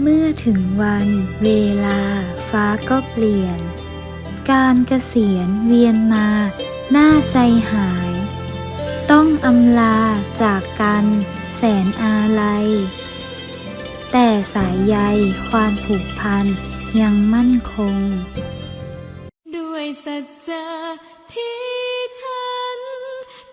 เมื่อถึงวันเวลาฟ้าก็เปลี่ยน การเกษียณเวียนมาหน้าใจหาย ต้องอำลาจากกันแสนอาลัย แต่สายใยความผูกพันยังมั่นคง ด้วยสัจจะที่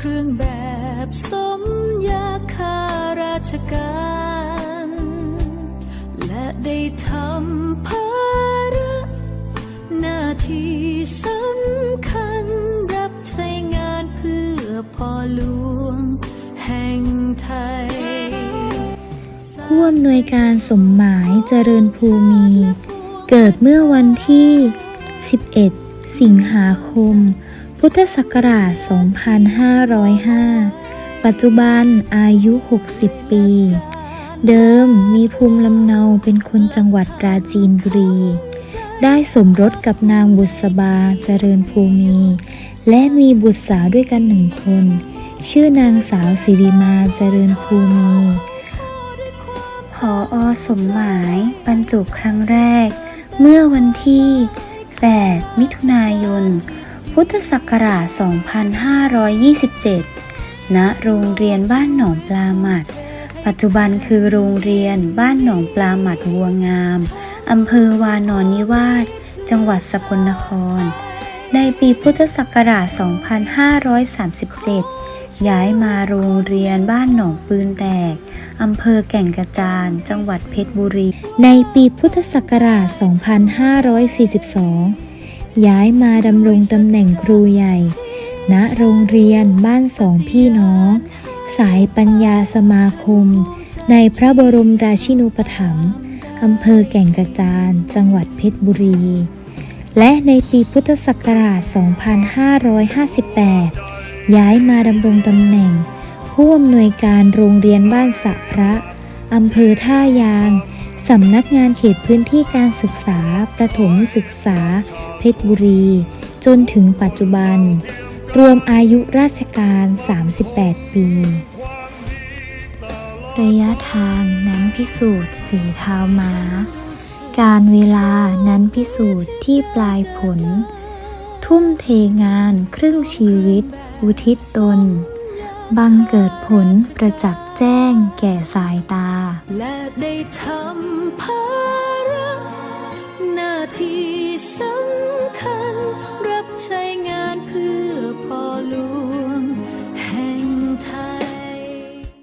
เครื่องแบบสมยาข้าราชการ และได้ทำภาระหน้าที่สำคัญรับใช้งานเพื่อพ่อหลวงแห่งไทย ผู้อำนวยการสมหมายเจริญภูมิ เกิดเมื่อวันที่ 11 สิงหาคม พุทธศักราช 2505 ปัจจุบันอายุ 60 ปี เดิมมีภูมิลำเนาเป็นคนจังหวัดปราจีนบุรี ได้สมรสกับนางบุษบาเจริญภูมิ และมีบุตรสาวด้วยกันหนึ่งคน ชื่อนางสาวสิริมาเจริญภูมิพออสมหมายบรรจุครั้งแรก เมื่อวันที่ 8 มิถุนายน พุทธศักราช 2527 ณ โรงเรียนบ้านหนองปลาหมัด ปัจจุบันคือโรงเรียนบ้านหนองปลาหมัดบัวงามอำเภอวานอนนิวาส จังหวัดสกลนคร ในปีพุทธศักราช 2537 ย้ายมาโรงเรียนบ้านหนองปืนแตกอำเภอแก่งกระจาน จังหวัดเพชรบุรี ในปีพุทธศักราช 2542 ย้ายมาดำรงตำแหน่งครูใหญ่ ณโรงเรียนบ้านสองพี่น้อง สายปัญญาสมาคม ในพระบรมราชินูปถัมภ์อำเภอแก่งกระจาน จังหวัดเพชรบุรี และในปีพุทธศักราช 2558 ย้ายมาดำรงตำแหน่ง ผู้อำนวยการโรงเรียนบ้านสะพระอำเภอท่ายาง สำนักงานเขตพื้นที่การศึกษา ประถมศึกษา เพชรบุรี จนถึงปัจจุบัน รวมอายุราชการ 38 ปี ระยะทางนั้นพิสูจน์ฝีเท้าม้า การเวลานั้นพิสูจน์ที่ปลายผล ทุ่มเทงานครึ่งชีวิต อุทิศตน บังเกิดผลประจักษ์ แจ้งแก่สายตา และได้ทำภาระหน้าที่สำคัญรับใช้ง